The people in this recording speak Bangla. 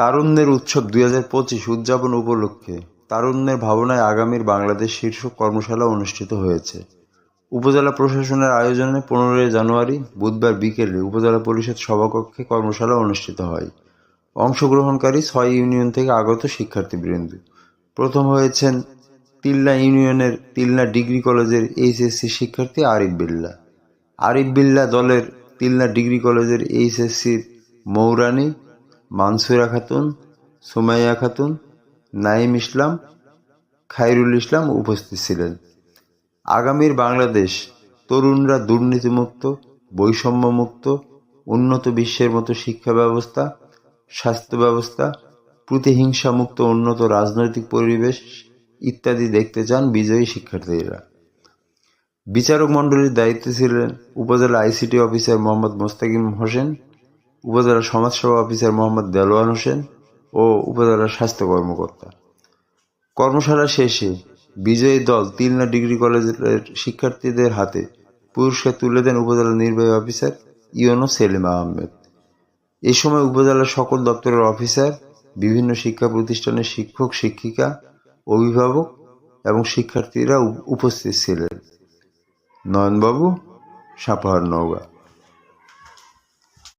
তারুণ্যের উৎসব দুই হাজার পঁচিশ উদযাপন উপলক্ষে তারুণ্যের ভাবনায় আগামীর বাংলাদেশ শীর্ষক কর্মশালা অনুষ্ঠিত হয়েছে। উপজেলা প্রশাসনের আয়োজনে পনেরোই জানুয়ারি বুধবার বিকেলে উপজেলা পরিষদ সভাকক্ষে কর্মশালা অনুষ্ঠিত হয়। অংশগ্রহণকারী ছয় ইউনিয়ন থেকে আগত শিক্ষার্থীবৃন্দ। প্রথম হয়েছেন তিলনা ইউনিয়নের তিলনা ডিগ্রি কলেজের এইচএসসি শিক্ষার্থী আরিফ বিল্লা। আরিফ বিল্লা দলের তিলনা ডিগ্রি কলেজের এইচএসসির মৌরানী মানসুরা খাতুন, সুমাইয়া খাতুন, নাইম ইসলাম, খায়রুল ইসলাম উপস্থিত ছিলেন। আগামীর বাংলাদেশ তরুণরা দুর্নীতিমুক্ত, বৈষম্যমুক্ত, উন্নত বিশ্বের মতো শিক্ষা ব্যবস্থা, স্বাস্থ্য ব্যবস্থা, প্রতিহিংসামুক্ত উন্নত রাজনৈতিক পরিবেশ ইত্যাদি দেখতে চান বিজয়ী শিক্ষার্থীরা। বিচারক মণ্ডলীর দায়িত্বে ছিলেন উপজেলা আইসিটি অফিসার মোহাম্মদ মোস্তাকিম হোসেন উপজেলা সমাজসেবা অফিসার মোহাম্মদ দেলোয়ার হোসেন ও উপজেলা স্বাস্থ্য কর্মকর্তা। কর্মশালা শেষে বিজয়ী দল তিলনা ডিগ্রি কলেজের শিক্ষার্থীদের হাতে পুরস্কার তুলে দেন উপজেলা নির্বাহী অফিসার ইয়নো সেলিম আহমেদ। এ সময় উপজেলার সকল দপ্তরের অফিসার, বিভিন্ন শিক্ষা প্রতিষ্ঠানের শিক্ষক, শিক্ষিকা, অভিভাবক এবং শিক্ষার্থীরা উপস্থিত ছিলেন। নয়নবাবু, সাপাহার নওগাঁ।